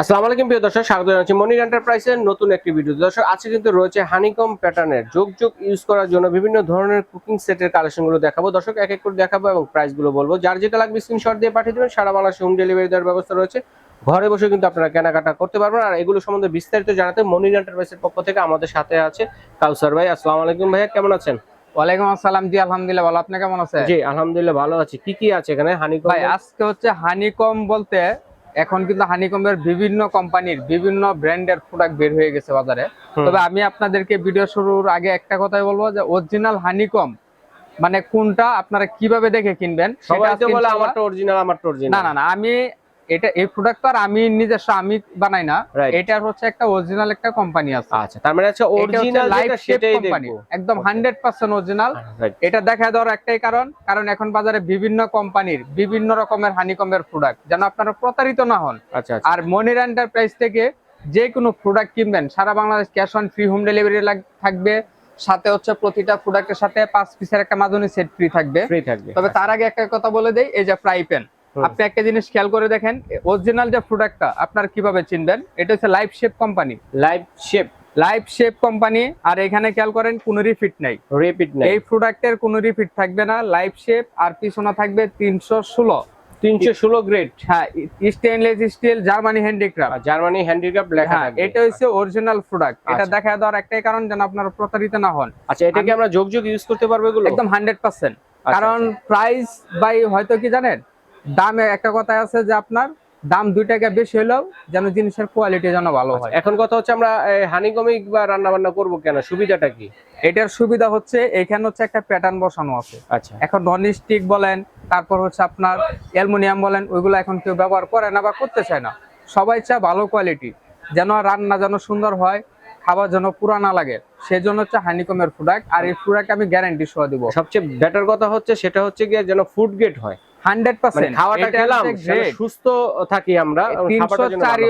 আসসালামু আলাইকুম প্রিয় দর্শক স্বাগত জানাচ্ছি মনির এন্টারপ্রাইজের নতুন একটি ভিডিও দর্শক আজকে কিন্তু রয়েছে হানিকম প্যাটার্নের যোগ যোগ ইউজ করার জন্য বিভিন্ন ধরনের কুকিং সেটের কালেকশনগুলো দেখাবো। দর্শক এক এক করে দেখাবো এবং প্রাইসগুলো বলব। যার যেটা লাগবে স্ক্রিনশট দিয়ে পাঠিয়ে দেবেন। সারা বাংলাদেশে হোম ডেলিভারি দেওয়ার ব্যবস্থা রয়েছে। ঘরে বসে কিন্তু আপনারা কেনাকাটা করতে পারবেন। আর এগুলো সম্বন্ধে বিস্তারিত জানাতে মনির এন্টারপ্রাইজের পক্ষ থেকে আমাদের সাথে আছে কাউসার ভাই। আসসালামু আলাইকুম ভাইয়া কেমন আছেন? ওয়ালাইকুম আসসালাম জি আলহামদুলিল্লাহ ভালো। আপনি কেমন আছেন? জি আলহামদুলিল্লাহ ভালো আছি। কি কি আছে এখানে হানিকম ভাই আজকে হচ্ছে হানিকম বলতে এখন কিন্তু হানিকমের বিভিন্ন কোম্পানির বিভিন্ন ব্র্যান্ডের প্রোডাক্ট বের হয়ে গেছে বাজারে। তবে আমি আপনাদেরকে ভিডিও শুরুর আগে একটা কথাই বলব যে অরিজিনাল হানিকম মানে কোনটা আপনারা কীভাবে দেখে কিনবেন সেটা বলে আমারটা অরিজিনাল আমারটা অরিজিনাল না না না আমি এটা এই প্রোডাক্ট তো আর আমি নিজস্ব আমি বানাই না. এটার হচ্ছে একটা অরিজিনাল একটা কোম্পানি আছে। আচ্ছা তার মানে হচ্ছে অরিজিনাল লাইফ যেটা শেপ সেটাই কোম্পানি একদম Okay. হান্ড্রেড পার্সেন্ট অরিজিনাল এটা দেখা দেওয়ার একটাই কারণ কারণ এখন বাজারে বিভিন্ন কোম্পানির বিভিন্ন রকমের হানিকমের প্রোডাক্ট যেন আপনারা প্রতারিত না হন। আচ্ছা আচ্ছা। আর মনির এন্টারপ্রাইজ থেকে যে কোনো প্রোডাক্ট কিনবেন সারা Bangladesh cash on free home delivery থাকবে সাথে হচ্ছে প্রতিটা প্রোডাক্টের সাথে পাঁচ পিসের একটা মাদুনি সেট ফ্রি থাকবে। ফ্রি থাকবে তবে তার আগে একটা কথা বলে দেই এই যে ফ্রাই প্যান। আপনি একটা জিনিস খেয়াল করে দেখেন অরিজিনাল যে প্রোডাক্টটা আপনার কীভাবে চিনবেন? এটা হচ্ছে life shape company life shape life shape company আর এখানে খেয়াল করেন কোনো রিফিট নাই। রিপিট নাই। এই প্রোডাক্টের কোনো রিপিট থাকবে না লাইফ শেপ আর পিছনে থাকবে তিনশো ষোলো। 316 গ্রেড হ্যাঁ stainless steel Germany handicraft Germany handicraft লেখা হ্যাঁ এটা হচ্ছে অরিজিনাল প্রোডাক্ট এটা আচ্ছা। দেখা দেওয়ার একটাই কারণ যেন আপনারা প্রতারিত না হন। আচ্ছা এটা কি আমরা যোগ যোগ ইউজ করতে পারব এগুলো? একদম হান্ড্রেড পার্সেন্ট আচ্ছা, কারণ প্রাইস বাই হয়তো কি জানেন? দামে একটা কথা আছে যে আপনার দাম দুই টাকা বেশি হলেও যেন জিনিসের কোয়ালিটি যেন ভালো হয়। এখন কথা হচ্ছে আমরা হানিকমিক বা রান্না বান্না করব কেন? সুবিধাটা কি? এটার সুবিধা হচ্ছে এখানে হচ্ছে একটা প্যাটার্ন বসানো আছে। আচ্ছা। এখন নন স্টিক বলেন তারপর হচ্ছে আপনার অ্যালুমিনিয়াম বলেন ওইগুলো এখন কেউ ব্যবহার করে না বা করতে চায় না। সবাই চায় ভালো কোয়ালিটি যেন রান্না যেন সুন্দর হয় খাবার যেন পুরা না লাগে। সেজন্য হচ্ছে হানিকমের প্রোডাক্ট আর এই প্রোডাক্ট আমি গ্যারান্টি সহ দিব। সবচেয়ে বেটার কথা হচ্ছে সেটা হচ্ছে গিয়ে যেন ফুড গ্রেড হয়। মানে সুস্থ থাকি আমরা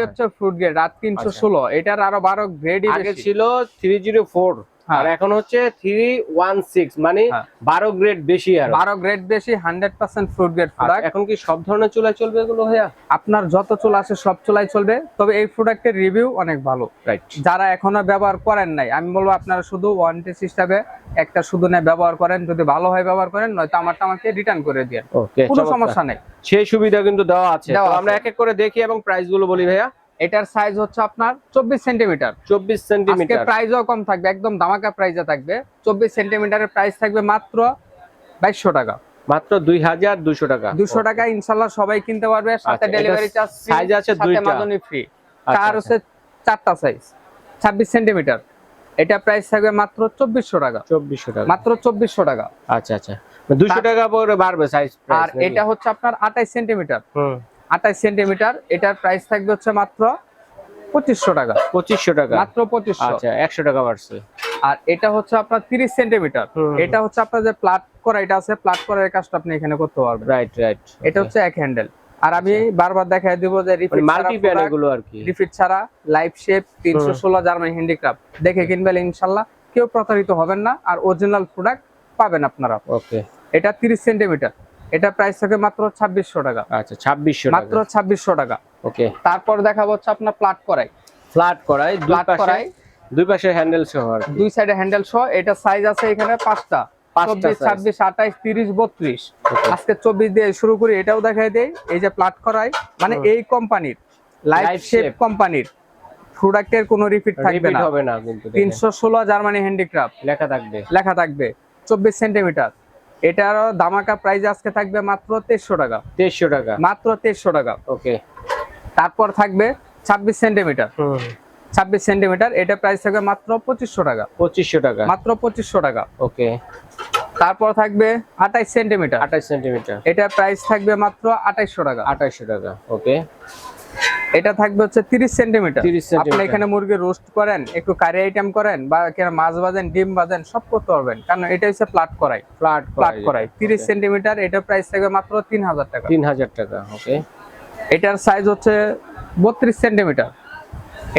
হচ্ছে ফ্রুট গ্রেড আর তিনশো ষোলো এটার আরও বারো গ্রেড ছিল থ্রি জিরো ফোর। আর এখন হচ্ছে থ্রি ওয়ান সিক্স মানে হ্যাঁ। বারো গ্রেড বেশি আর। বারো গ্রেড বেশি hundred percent fruit grade product এখন কি সব ধরনের চুলায় চলবে এগুলো ভাইয়া? আপনার যত চুল আছে সব চুলাই চলবে তবে এই প্রোডাক্টের রিভিউ অনেক ভালো। রাইট যারা এখনও ব্যবহার করেন নাই আমি বলব আপনারা শুধু ওয়ারেন্টি হিসাবে একটা শুধু নেই ব্যবহার করেন যদি ভালো হয় ব্যবহার করেন নয়তো আমারটা আমাকে রিটার্ন করে ওকে কোনো সমস্যা নেই। সেই সুবিধা কিন্তু দেওয়া আছে। আমরা। এক এক করে দেখি এবং প্রাইসগুলো বলি ভাইয়া। এটার সাইজ হচ্ছে আপনার চব্বিশ সেন্টিমিটার চব্বিশ সেন্টিমিটার প্রাইসও কম থাকবে একদম ধামাকা প্রাইসে থাকবে। চব্বিশ সেন্টিমিটারের প্রাইস থাকবে মাত্র বাইশশো টাকা। মাত্র দুই হাজার দুশো টাকা। দুশো টাকা ইনশাল্লাহ সবাই কিনতে পারবে সাথে আচ্ছা, ডেলিভারি চার্জ size আছে দুইটা। ফ্রি আচ্ছা, চার হচ্ছে চারটা সাইজ ছাব্বিশ সেন্টিমিটার এটা প্রাইস থাকবে মাত্র চব্বিশশো টাকা। চব্বিশশো টাকা। মাত্র চব্বিশশো টাকা। আচ্ছা আচ্ছা। দুশো টাকা পরে বাড়বে সাইজ আর এটা হচ্ছে আপনার আঠাইশ সেন্টিমিটার হুম আঠাইশ সেন্টিমিটার এটার প্রাইস থাকবে হচ্ছে মাত্র পঁচিশশো টাকা। পঁচিশশো টাকা। মাত্র পঁচিশশো। আচ্ছা একশো টাকা বাড়ছে। আর এটা হচ্ছে আপনার তিরিশ সেন্টিমিটার। এটা হচ্ছে আপনার যে প্লাট করা এটা আছে প্লাট করার কাজটা আপনি এখানে করতে পারবেন। রাইট রাইট এটা হচ্ছে এক হ্যান্ডেল আর আমি বারবার দেখাই দিব যে রিফিট মাল্টি প্যান এগুলো আর কি। রিফিট ছাড়া লাইফ শেপ তিনশো ষোলো জার্মানি হ্যান্ডিক্রাফট দেখে কিনবেন ইনশাআল্লাহ কেউ প্রতারিত হবেন না। আর অরিজিনাল প্রোডাক্ট পাবেন আপনারা। ওকে এটা তিরিশ সেন্টিমিটার। এটা প্রাইস থাকে মাত্র ছাব্বিশশো টাকা। আচ্ছা ছাব্বিশশো মাত্র ছাব্বিশশো টাকা। ওকে। তারপর দেখাবো হচ্ছে আপনার প্লাট করাই। ফ্ল্যাট করাই করাই। দুই পাশে হ্যান্ডেল সহ দুই সাইডে হ্যান্ডেল সহ এটা সাইজ আছে এখানে পাঁচটা। চব্বিশ ছাব্বিশ আঠাইশ তিরিশ বত্রিশ. আজকে চব্বিশ দিয়ে শুরু করি এটাও দেখাই দেই। এই যে প্লাট করাই মানে এই কোম্পানির লাইফ Life শেপ কোম্পানির প্রোডাক্টের কোনো রিপিট থাকবে না। হবে কিন্তু জার্মানি হ্যান্ডিক্রাফট লেখা থাকবে। লেখা থাকবে। চব্বিশ সেন্টিমিটার এটারও দামাকা প্রাইস আজকে থাকবে মাত্র তেইশশো টাকা। তেইশশো টাকা। মাত্র তেইশশো টাকা। ওকে তারপর থাকবে ছাব্বিশ সেন্টিমিটার ছাব্বিশ সেন্টিমিটার এটা প্রাইস থাকবে মাত্র পঁচিশশো টাকা। পঁচিশশো টাকা। মাত্র পঁচিশশো টাকা। ওকে তারপর থাকবে আঠাইশ সেন্টিমিটার আঠাশ সেন্টিমিটার এটা প্রাইস থাকবে মাত্র আঠাইশশো টাকা। আঠাশশো টাকা। ওকে এটা থাকবে হচ্ছে তিরিশ সেন্টিমিটার। 30 আপনি এখানে মুরগি রোস্ট করেন একটু কারি আইটেম করেন বা এখানে মাছ ভাজেন ডিম ভাজেন সব করতে পারবেন। কারণ এটা হচ্ছে প্লাট করাই। প্লাট প্লাট করাই। তিরিশ সেন্টিমিটার এটা প্রাইস থাকবে মাত্র তিন হাজার টাকা। তিন হাজার টাকা ওকে এটার সাইজ হচ্ছে বত্রিশ সেন্টিমিটার।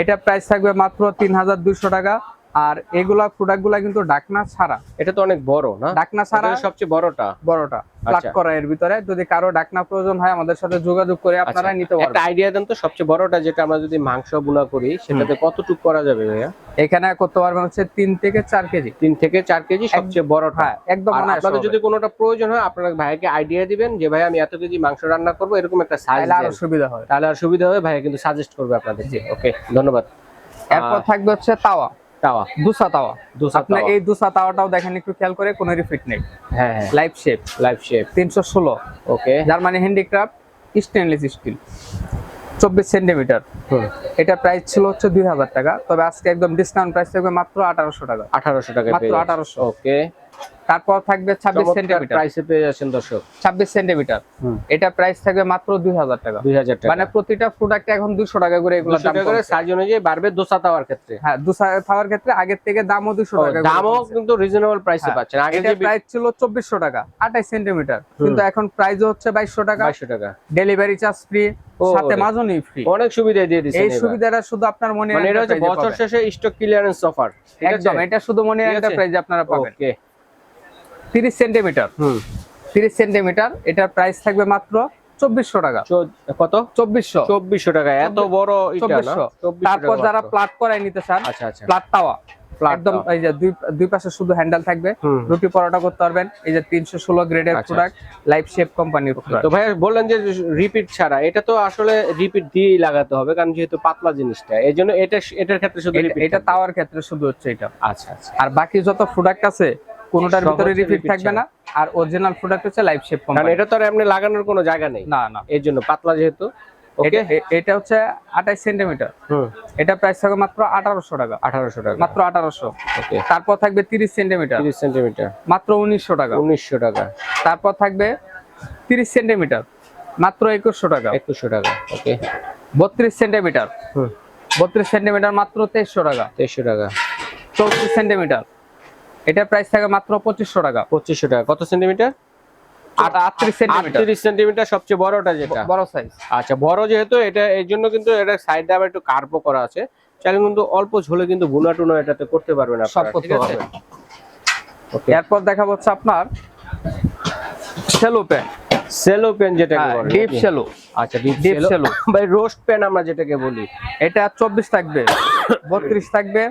এটা প্রাইস থাকবে মাত্র তিন হাজার দুইশো টাকা। আর এগুলা প্রোডাক্টগুলা কিন্তু ডাকনা ছাড়া। এটা তো অনেক বড় না? ডাকনা ছাড়া সবচেয়ে বড়টা? বড়টা। প্লাট আচ্ছা। করা এর ভিতরে। যদি কারও ডাকনা প্রয়োজন হয় আমাদের সাথে যোগাযোগ করে আপনারা আচ্ছা, নিতে একটা আইডিয়া দেন তো সবচেয়ে বড়টা যেটা আমরা যদি মাংস বুনা করি সেটাতে কতটুক করা যাবে ভাইয়া? এখানে করতে পারবেন হচ্ছে তিন থেকে চার কেজি। তিন থেকে চার কেজি সবচেয়ে বড়টা। হ্যাঁ একদম অনায়াসে আপনাদের যদি কোনোটা প্রয়োজন হয় আপনারা ভাইকে আইডিয়া দিবেন যে ভাই আমি এত কেজি মাংস রান্না করব এরকম একটা সাইজ তাহলে আরও সুবিধা হয়। তাহলে আর সুবিধা হবে ভাইয়া কিন্তু সাজেস্ট করবে আপনাদেরকে ওকে। ধন্যবাদ। এরপর থাকবে হচ্ছে তাওয়া। তাওয়া। দুসা তাওয়া। দুসা আপনি এই দুসা তাওয়াটাও দেখেন একটু খেয়াল করে কোন রিফিট নেই। হ্যাঁ হ্যাঁ। লাইফ শেপ লাইফ শেপ তিনশো ষোলো। Okay Germany handicraft stainless steel চব্বিশ সেন্টিমিটার এটা প্রাইস ছিল হচ্ছে দুই হাজার টাকা। তবে আজকে একদম ডিসকাউন্ট প্রাইস থাকবে মাত্র আঠারোশো টাকা। আঠারোশো টাকা মাত্র আঠারোশো। ওকে তারপর থাকবে ছাব্বিশ সেন্টিমিটার। প্রাইসে পেয়ে যাচ্ছেন দর্শক। ছাব্বিশ সেন্টিমিটার। এটা প্রাইস থাকবে মাত্র দুই হাজার টাকা। দুই হাজার টাকা। মানে প্রতিটা প্রোডাক্ট এখন দুশো টাকা করে এগুলো। সাইজ অনুযায়ী বাড়বে দোসা তাওয়ার ক্ষেত্রে। হ্যাঁ খাওয়ার ক্ষেত্রে আগের থেকে দামও দুশো টাকা দামও। কিন্তু রিজনেবল প্রাইসে পাচ্ছেন। আগে প্রাইস ছিল চব্বিশশো টাকা আঠাইশ সেন্টিমিটার। কিন্তু এখন প্রাইস হচ্ছে বাইশশো টাকা। বাইশশো টাকা। ডেলিভারি চার্জ ফ্রি সাথে রে। মাজনি ফ্রি অনেক সুবিধা দিয়ে এই সুবিধাটা শুধু আপনার মনে মানে এটা হচ্ছে বছর শেষে স্টক ক্লিয়ারেন্স অফার একদম এটা শুধু মনে? এন্টারপ্রাইজে আপনারা পাবেন। তিরিশ সেন্টিমিটার। হুম। তিরিশ সেন্টিমিটার এটার প্রাইস থাকবে মাত্র চব্বিশশো টাকা। কত? চব্বিশশো। চব্বিশশো টাকা এত বড় এটা না? চব্বিশশো। তারপর যারা প্লাট করাই নিতে চান আচ্ছা আচ্ছা। প্লাট টাওয়া একদম এই যে দুই দুই পাশে শুধু হ্যান্ডেল থাকবে। রুটি পরোটা করতে পারবেন। এই যে তিনশো ষোলো গ্রেডের প্রোডাক্ট লাইফ শেপ কোম্পানির প্রোডাক্ট তো ভাই বললেন যে রিপিট ছাড়া এটা তো আসলে রিপিট দিয়েই লাগাতে হবে কারণ যেহেতু পাতলা জিনিসটা এই জন্য এটা এটার ক্ষেত্রে শুধু এটা। তাওয়ার ক্ষেত্রে শুধু হচ্ছে এটা। আচ্ছা আচ্ছা। আর বাকি যত প্রোডাক্ট আছে কোনোটার ভিতরে রিফিট থাকবে না। আর অরিজিনাল প্রোডাক্ট হচ্ছে লাইফ শেপ কোম্পানি এটা তো আর এমনি লাগানোর কোনো জায়গা নেই। না না। এর জন্য পাতলা যেহেতু। ওকে এটা হচ্ছে আঠাইশ সেন্টিমিটার। হুম। এটা প্রাইস থাকবে মাত্র আঠারোশো টাকা। আঠারোশো টাকা। মাত্র আঠারোশো। ওকে তারপর থাকবে তিরিশ সেন্টিমিটার। তিরিশ সেন্টিমিটার। মাত্র উনিশশো টাকা। উনিশশো টাকা। তারপর থাকবে তিরিশ সেন্টিমিটার। মাত্র একুশশো টাকা। একুশশো টাকা। ওকে বত্রিশ সেন্টিমিটার। হুম। বত্রিশ সেন্টিমিটার মাত্র তেইশশো টাকা। তেইশশো টাকা। চৌত্রিশ সেন্টিমিটার। এটা প্রাইস থাকে মাত্র পঁচিশশো টাকা। পঁচিশশো টাকা। কত সেন্টিমিটার সেন্টিমিটার সবচেয়ে বড়টা যেটা। বড় সাইজ আচ্ছা বড় যেহেতু এটা এর জন্য কিন্তু এটা সাইডে আবার একটু কার্পও করা আছে। চাইলে কিন্তু অল্প ঝোলে কিন্তু বুনা টুনা এটাতে করতে পারবেন সব করতে পারবেন। ওকে এরপর দেখা হচ্ছে আপনার সেলো পেন সেলো পেন যেটাকে বলে। ডিপ সেলো আচ্ছা ডিপ সেলো ভাই রোস্ট পেন আমরা যেটাকে বলি। এটা চব্বিশ থাকবে। বত্রিশ থাকবে।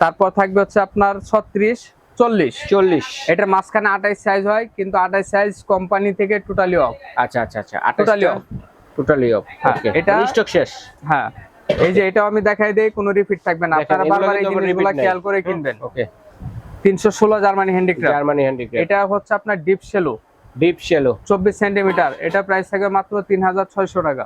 তারপর থাকবে হচ্ছে আপনার ছত্রিশ চল্লিশ। চল্লিশ। এটার মাঝখানে আঠাইশ সাইজ হয় কিন্তু আঠাইশ সাইজ কোম্পানি থেকে টোটালি অফ আচ্ছা আচ্ছা আচ্ছা. টোটালি অফ এটা- এটা স্টক শেষ? হ্যাঁ। এই যে এটাও আমি দেখাই দেই কোনো রিপিট থাকবে না। আপনারা বারবার এই জিনিসগুলো খেয়াল করে কিনবেন। ওকে তিনশো ষোলো জার্মানি হ্যান্ডিক্রাফট জার্মানি হ্যান্ডিক্রাফট এটা হচ্ছে আপনার ডিপ শেলো ডিপ শেলো চব্বিশ সেন্টিমিটার এটা প্রাইস থাকবে মাত্র তিন হাজার ছয়শো টাকা।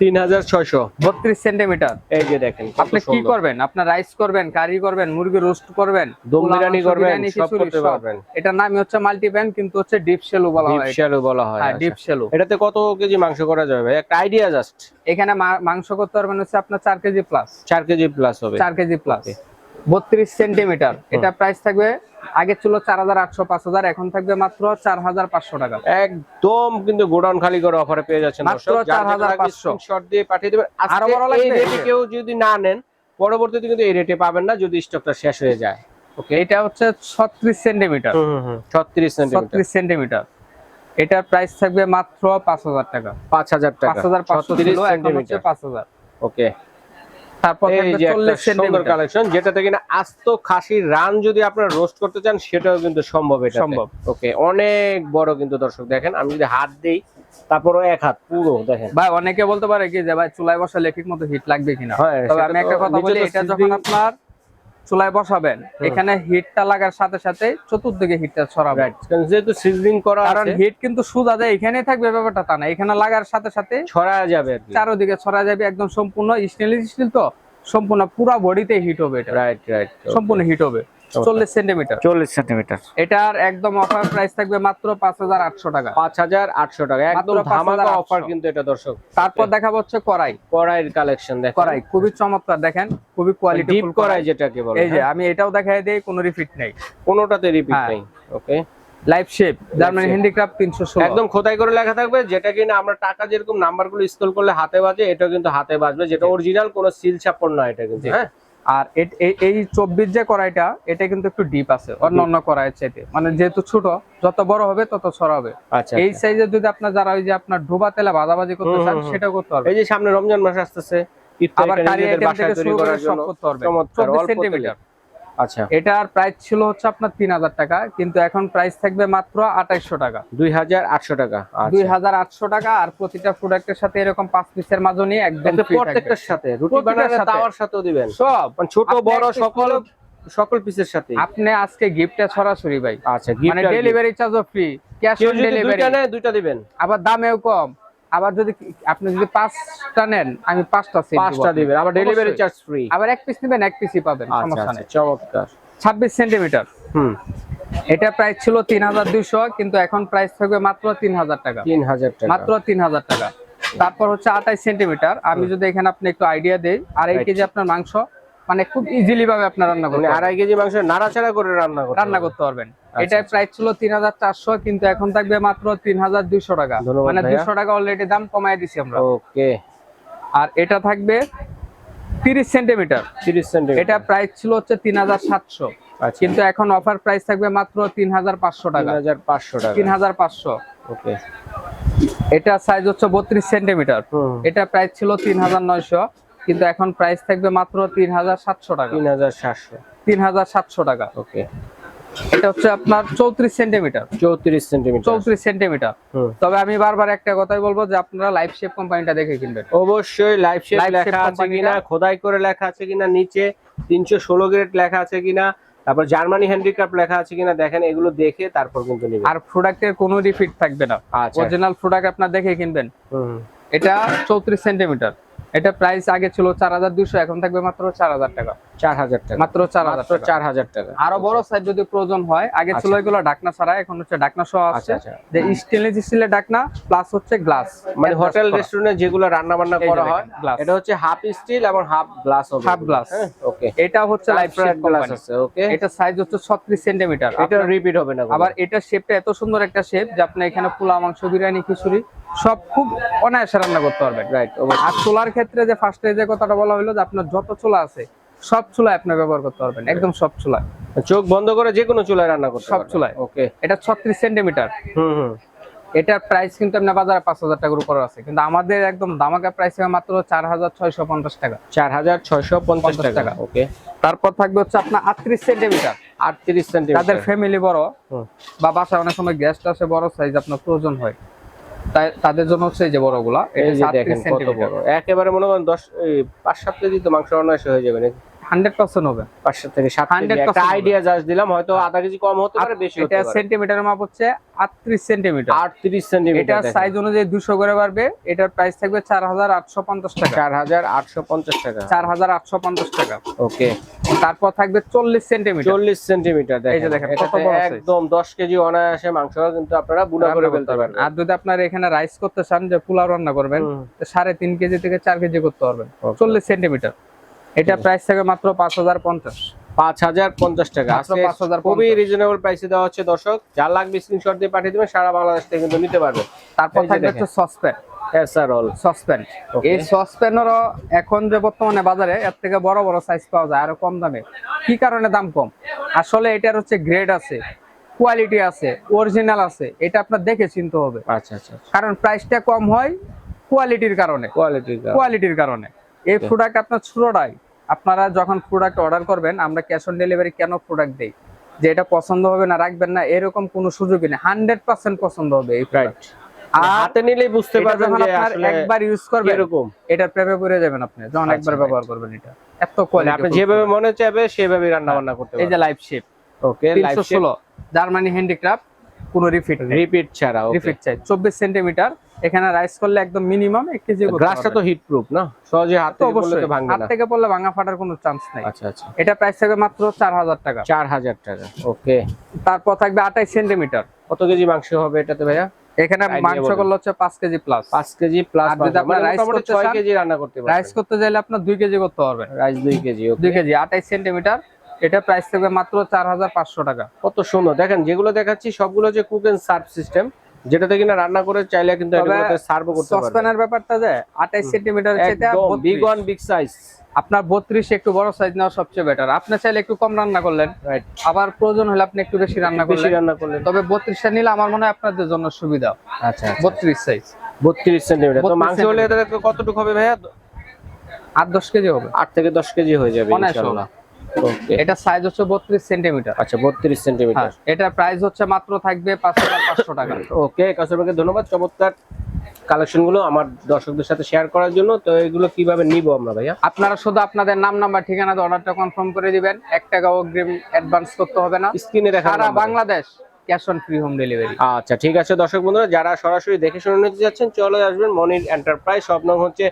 তিন হাজার ছয়শো। বত্রিশ সেন্টিমিটার। এই যে দেখেন আপনি কি করবেন? আপনার রাইস করবেন কারি করবেন মুরগি রোস্ট করবেন দম বিরিয়ানি করবেন, সব করতে পারবেন। এটার নামই হচ্ছে মাল্টি প্যান কিন্তু হচ্ছে ডিপ শেলো বলা হয়। শেলো বলা হয় হ্যাঁ আচ্ছা। ডিপ শেলো এটাতে কত কেজি মাংস করা যাবে একটা আইডিয়া জাস্ট এখানে মাংস করতে পারবেন হচ্ছে আপনার চার কেজি প্লাস চার কেজি প্লাস হবে। চার কেজি প্লাস. বত্রিশ সেন্টিমিটার। এটা প্রাইস থাকবে আগে ছিল চার হাজার আটশো পাঁচ হাজার এখন থাকবে মাত্র চার হাজার পাঁচশো টাকা। একদম কিন্তু গোডাউন খালি করে অফারে পেয়ে যাচ্ছেন মাত্র 4,500 শর্ট দিয়ে পাঠিয়ে দেবেন। আরও বড় লাগবে? কেউ যদি না নেন পরবর্তীতে কিন্তু এই রেটে পাবেন না যদি স্টকটা শেষ হয়ে যায়। ওকে এটা হচ্ছে ছত্রিশ সেন্টিমিটার। ছত্রিশ ছত্রিশ সেন্টিমিটার। এটার প্রাইস থাকবে মাত্র পাঁচ হাজার টাকা। পাঁচ হাজার টাকা। পাঁচ হাজার পাঁচশো পাঁচ হাজার। ওকে তারপর এই থাকবে যে একটা চল্লিশ সুন্দর কালেকশন যেটাতে কিনা আস্ত খাসির রান যদি আপনারা রোস্ট করতে চান সেটাও কিন্তু সম্ভব এটা সম্ভব। ওকে অনেক বড় কিন্তু দর্শক দেখেন আমি যদি হাত দেই এক হাত পুরো দেখেন। ভাই অনেকে বলতে পারে কি যে ভাই চুলায় বসা লেখির মতো হিট লাগবে কিনা? হ্যাঁ, তবে আমি একটা কথা বলি এটা যখন আপনার চুলায় বসাবেন। এখানে হিটটা লাগার সাথে সাথে চতুর্দিকে হিটটা ছড়াবে। কারণ যেহেতু সিজলিং করা কারণ হিট কিন্তু সুদা যায় এখানেই থাকবে ব্যাপারটা তা না। এখানে লাগার সাথে সাথে ছড়া যাবে চারোদিকে ছড়া যাবে একদম সম্পূর্ণ স্টেনলেস স্টিল তো। সম্পূর্ণ পুরো বডিতে হিট হবে এটা। রাইট রাইট সম্পূর্ণ হিট হবে। চল্লিশ সেন্টিমিটার। চল্লিশ সেন্টিমিটার। এটার একদম অফার প্রাইস থাকবে মাত্র পাঁচ হাজার আটশো টাকা। পাঁচ হাজার আটশো টাকা। একদম ধামাকা অফার কিন্তু এটা দর্শক। তারপর হচ্ছে কড়াই। কড়াইয়ের কালেকশন দেখেন। কড়াই খুবই চমৎকার দেখেন। খুবই কোয়ালিটি ডিপ কড়াই। যেটাকে বলে এই যে আমি এটাও দেখাই দেই কোনো রিফিট নেই। কোনোটাতে রিপিট হ্যাঁ। নেই okay life shape Germany shape। Handicraft তিনশো ষোলো। একদম খোদাই করে লেখা থাকবে যেটা কিনা আমরা টাকা যেরকম নাম্বারগুলো স্ক্রল করলে হাতে বাজে এটা কিন্তু হাতে বাজবে যেটা অরিজিনাল কোনো সিল ছাপ্পর নয় এটা কিন্তু হ্যাঁ? আর এই- চব্বিশ যে কড়াইটা এটা কিন্তু একটু ডিপ আছে অন্য অন্য কড়াইয়ের চাইতে। মানে যেহেতু ছোট যত বড় হবে তত ছড়া হবে। আচ্ছা এই সাইজে যদি আপনার যারা ওই যে আপনার ডোবা তেলে ভাজাভাজি করতে চান। সেটাও করতে পারবে এই যে সামনে রমজান মাস আসতেছে আবার ইফতারিটা কারি আইটেম থেকে শুরু করে সব করতে পারবে চব্বিশ সেন্টিমিটার। আচ্ছা। এটার প্রাইস ছিল হচ্ছে আপনার তিন হাজার টাকা কিন্তু এখন প্রাইস থাকবে মাত্র আঠাইশশো টাকা। দুই হাজার আটশো টাকা দুই আচ্ছা হাজার আটশো টাকা আর প্রতিটা প্রোডাক্টের সাথে এরকম পাঁচ পিসের মাঝে নিয়ে একদম থাকবে। প্রত্যেকটার সাথে রুটি তাওয়ার সাথেও দিবেন। সব। মানে ছোট বড় সকল সকল পিসের সাথে আপনি আজকে গিফটটা ছড়াছড়ি ভাই। আচ্ছা মানে ডেলিভারি চার্জও ফ্রি ক্যাশ অন ডেলিভারি দুইটা দিবেন। আবার দামেও কম। আবার যদি আপনি যদি পাঁচটা নেন আমি পাঁচটা সেট পাঁচটা দিবেন আবার ডেলিভারি চার্জ ফ্রি আবার এক পিস নেবেন এক পিসই পাবেন আচ্ছা সমস্যা আচ্ছা নেই। চমৎকার। ছাব্বিশ সেন্টিমিটার হুম। এটা প্রাইস ছিল তিন হাজার দুইশো কিন্তু এখন প্রাইস থাকবে মাত্র তিন হাজার টাকা। তিন হাজার টাকা। মাত্র তিন হাজার টাকা। তারপর হচ্ছে আঠাইশ সেন্টিমিটার আমি যদি এখানে আপনি একটু আইডিয়া দেই আর এই কেজি আপনার মাংস মানে খুব ইজিলি ভাবে আপনার রান্না মানে করতে পারবেন। আড়াই কেজি মাংস নাড়াচাড়া করে রান্না করতে রান্না করতে পারবেন। আচ্ছা, এটার প্রাইস ছিল তিন হাজার চারশো কিন্তু এখন থাকবে মাত্র তিন হাজার দুইশো টাকা। মানে। দুইশো টাকা অলরেডি দাম কমাই দিছি আমরা। ওকে। আর এটা থাকবে তিরিশ সেন্টিমিটার। তিরিশ সেন্টিমিটার। এটা প্রাইস ছিল হচ্ছে তিন হাজার সাতশো। আচ্ছা। কিন্তু এখন অফার প্রাইস থাকবে মাত্র তিন হাজার পাঁচশো টাকা। হাজার পাঁচশো টাকা। তিন হাজার পাঁচশো। ওকে। এটা সাইজ হচ্ছে বত্রিশ সেন্টিমিটার। এটা প্রাইস ছিল তিন হাজার নয়শো। কিন্তু এখন প্রাইস থাকবে মাত্র তিন হাজার সাতশো টাকা। তিন হাজার সাতশো। তিন হাজার সাতশো টাকা। ওকে। এটা হচ্ছে আপনার চৌত্রিশ সেন্টিমিটার। চৌত্রিশ সেন্টিমিটার। চৌত্রিশ সেন্টিমিটার। তবে আমি বারবার একটা কথাই বলব যে আপনারা লাইফ শেপ কোম্পানিটা দেখে কিনবেন। অবশ্যই লাইভ শেপ লেখা আছে কিনা খোদাই করে লেখা আছে কিনা নিচে তিনশো ষোলো গ্রেড লেখা আছে কিনা তারপর জার্মানি হ্যান্ডিক্রাফট লেখা আছে কিনা দেখেন এগুলো দেখে তারপর কিন্তু নিবেন। আর প্রোডাক্টের কোনো রিফিট থাকবে না। আচ্ছা। অরিজিনাল প্রোডাক্ট আপনার দেখে কিনবেন। এটা চৌত্রিশ সেন্টিমিটার। এটা প্রাইস আগে ছিল চার হাজার দুশো এখন থাকবে মাত্র চার হাজার টাকা। চার হাজার টাকা। মাত্র চার হাজার চার হাজার টাকা। আরও বড় সাইজ যদি প্রয়োজন হয় আগে ছিল আচ্ছা। এগুলো ঢাকনা ছাড়া এখন হচ্ছে ঢাকনা সহ আচ্ছা আসছে। আচ্ছা যে স্টেনলেস স্টিলের ঢাকনা প্লাস হচ্ছে গ্লাস মানে হোটেল রেস্টুরেন্টে যেগুলো রান্না বান্না করা হয়। এটা হচ্ছে হাফ স্টিল এবং হাফ গ্লাস হবে। Half glass। ওকে এটা হচ্ছে লাইফ গ্লাস আছে ওকে এটা সাইজ হচ্ছে ছত্রিশ সেন্টিমিটার এটা রিপিট হবে না আবার এটা শেপটা এত সুন্দর একটা শেপ যে আপনি এখানে পোলা মাংস বিরিয়ানি খিচুড়ি সব খুব অনায়াসে রান্না করতে পারবেন রাইট আর চুলার ক্ষেত্রে যে ফার্স্টে যে কথাটা বলা হলো যে আপনার যত চুলা আছে সব চুলায় আপনি ব্যবহার করতে পারবেন একদম সব চুলায়। চোখ বন্ধ করে যে কোনো চুলায় রান্না করতে সব। চুলায়। ওকে এটা ছত্রিশ সেন্টিমিটার। হুম হুম। এটার প্রাইস কিন্তু আপনার বাজারে পাঁচ হাজার টাকার উপর আছে। কিন্তু আমাদের একদম দামাকা প্রাইস মাত্র চার হাজার ছয়শো পঞ্চাশ টাকা। চার হাজার ছয়শো পঞ্চাশ টাকা। ওকে তারপর থাকবে হচ্ছে আপনার আটত্রিশ সেন্টিমিটার। আটত্রিশ তাদের সেন্টিমিটার ফ্যামিলি বড় হুম। বা বাসায় অনেক সময় গেস্ট আসে বড় সাইজ আপনার প্রয়োজন হয়। তাদের জন্য হচ্ছে এই যে বড়গুলা এই যে দেখেন কত বড়। একেবারে মনে করেন দশ পাঁচ সাত কেজি তো মাংস অনায়াসে হয়ে যাবে নাকি? হান্ড্রেড পার্সেন্ট হবে। পাঁচ সাত থেকে সাত কেজি। 100% একটা হবে। আইডিয়া জাস্ট দিলাম হয়তো আধা কেজি কম হতে পারে বেশি এটা পারে। মাপ হচ্ছে আটত্রিশ সেন্টিমিটার। আটত্রিশ সেন্টিমিটার এটা সাইজ অনুযায়ী দুশো করে বাড়বে এটার প্রাইস থাকবে চার হাজার আটশো পঞ্চাশ টাকা। চার হাজার আটশো পঞ্চাশ টাকা। চার হাজার আটশো পঞ্চাশ টাকা। ওকে। তারপর থাকবে চল্লিশ সেন্টিমিটার। চল্লিশ সেন্টিমিটার দেখেন। একদম দশ কেজি অনায়াসে মাংস কিন্তু আপনারা বুড়া করে ফেলতে পারবেন। আর যদি আপনার এখানে রাইস করতে চান যে পোলাও রান্না করবেন সাড়ে তিন কেজি থেকে চার কেজি করতে পারবেন। চল্লিশ সেন্টিমিটার। এটা প্রাইস থাকবে মাত্র পাঁচ হাজার পঞ্চাশ। পাঁচ হাজার পঞ্চাশ টাকা। আজকে 5,050 খুবই রিজনেবল প্রাইসে দেওয়া হচ্ছে দর্শক। যার লাগবে স্ক্রিনশট দিয়ে পাঠিয়ে দেবেন সারা বাংলাদেশ থেকে কিন্তু নিতে পারবে। তারপর থাকবে। হচ্ছে সসপ্যান এসআরঅল সসপ্যান এই সসপ্যানেরও এখন যে বর্তমানে বাজারে এর থেকে বড় বড় সাইজ পাওয়া যায় আরও কম দামে। কি কারণে দাম কম? আসলে এটার হচ্ছে গ্রেড আছে কোয়ালিটি আছে অরিজিনাল আছে। এটা আপনার দেখে চিনতে হবে। আচ্ছা আচ্ছা কারণ প্রাইসটা কম হয় কোয়ালিটির কারণে। কোয়ালিটি কোয়ালিটির কারণে। এই প্রোডাক্ট আপনার ছোটটাই। আপনারা যখন প্রোডাক্ট অর্ডার করবেন আমরা ক্যাশ অন ডেলিভারি কেন প্রোডাক্ট দেই? যে এটা পছন্দ হবে না রাখবেন না এরকম কোনো সুযোগই নেই। হান্ড্রেড পার্সেন্ট পছন্দ হবে এই প্রোডাক্ট আর হাতে নিলেই বুঝতে পারবেন যে আসলে একবার ইউজ করবেন এরকম। এটার প্রেমে পড়ে যাবেন আপনি। যখন আচ্ছা, একবার ব্যবহার করবেন এটা। এত মানে কোয়ালিটি আপনি যেভাবে মনে চাইবে সেভাবে রান্না বান্না করতে এই যে পারবেন। লাইভ শেপ ওকে তিনশো ষোলো। জার্মানি হ্যান্ডিক্রাফট কোনো রিফিট রিপিট ছাড়া চাই। চব্বিশ সেন্টিমিটার এখানে রাইস করলে একদম মিনিমাম এক কেজি গ্লাসটা তো হিট প্রুফ না? সহজে হাত থেকে পড়লে তো ভাঙবে হাত থেকে পড়লে ভাঙা ফাটার কোনো চান্স নেই। আচ্ছা আচ্ছা। এটা প্রাইস থাকবে মাত্র চার হাজার টাকা। চার হাজার টাকা ওকে তারপর থাকবে আঠাইশ সেন্টিমিটার কত কেজি মাংস হবে এটাতে ভাইয়া? এখানে মাংস করলে হচ্ছে পাঁচ কেজি প্লাস পাঁচ কেজি প্লাস যদি আপনার rice করতে ছয় চান, কেজি রান্না করতে রাইস করতে চাইলে আপনার দুই কেজি করতে পারবেন রাইস দুই কেজি ওকে দুই কেজি আঠাইশ সেন্টিমিটার এটা প্রাইস থাকবে মাত্র চার হাজার পাঁচশো টাকা। কত সুন্দর। দেখেন যেগুলো দেখাচ্ছি সবগুলো যে কুক এন্ড সার্ভ সিস্টেম যেটাতে কিনা রান্না করে চাইলে কিন্তু সার্ভ করতে পারবে সসপ্যানের ব্যাপারটা যে বিগ ওয়ান বিগ সাইজ আপনার বত্রিশ একটু বড় সাইজ নেওয়া সবচেয়ে বেটার আপনি চাইলে একটু কম রান্না করলেন। রাইট আবার প্রয়োজন হলে আপনি একটু বেশি রান্না বেশি রান্না করলেন। তবে বত্রিশটা নিলে আমার মনে হয় আপনাদের জন্য সুবিধা। আচ্ছা বত্রিশ সাইজ বত্রিশ সেন্টিমিটার তো মাংস হলে এটা কতটুকু হবে ভাইয়া? আট দশ কেজি হবে। আট থেকে দশ কেজি হয়ে যাবে ইনশাআল্লাহ ওকে এটা সাইজ হচ্ছে বত্রিশ সেন্টিমিটার আচ্ছা বত্রিশ সেন্টিমিটার হ্যাঁ এটার প্রাইস হচ্ছে মাত্র থাকবে পাঁচ হাজার পাঁচশো টাকা। ওকে কাস্টমারকে ধন্যবাদ। চমৎকার কালেকশনগুলো আমার দর্শকদের সাথে শেয়ার করার জন্য। তো এগুলো কীভাবে নিব আমরা ভাইয়া? আপনারা শুধু আপনাদের নাম নাম্বার ঠিকানা অর্ডারটা কনফার্ম করে দিবেন। এক টাকা অগ্রিম অ্যাডভান্স করতে হবে না। স্ক্রিনে দেখা সারা Bangladesh cash on free home delivery আচ্ছা ঠিক আছে দর্শক বন্ধুরা যারা সরাসরি দেখে শুনে নিতে যাচ্ছেন চলে আসবেন মনির এন্টারপ্রাইজ সব নং হচ্ছে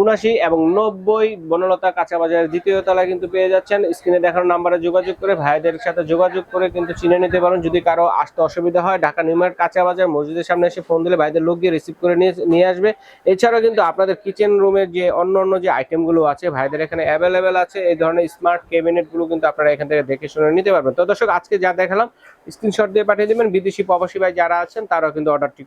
উনাশি এবং নব্বই বনলতা কাঁচা বাজারের দ্বিতীয় তলায় কিন্তু পেয়ে যাচ্ছেন। স্ক্রিনে দেখানো নাম্বারে যোগাযোগ করে ভাইদের সাথে যোগাযোগ করে কিন্তু চিনে নিতে পারেন। যদি কারও আসতে অসুবিধা হয়, ঢাকা নিউমার্ট কাঁচা বাজার মসজিদের সামনে এসে ফোন দিলে ভাইদের লোক গিয়ে রিসিভ করে নিয়ে নিয়ে আসবে। এছাড়াও কিন্তু আপনাদের কিচেন রুমের যে অন্য অন্য যে আইটেমগুলো আছে, ভাইদের এখানে অ্যাভেলেবেল আছে। এই ধরনের স্মার্ট ক্যাবিনেটগুলো কিন্তু আপনারা এখান থেকে দেখে শুনে নিতে পারবেন। তো দর্শক, আজকে যা দেখালাম স্ক্রিনশট দিয়ে পাঠিয়ে দেবেন। বিদেশি প্রবাসী ভাই যারা আছেন, তারাও কিন্তু অর্ডারটি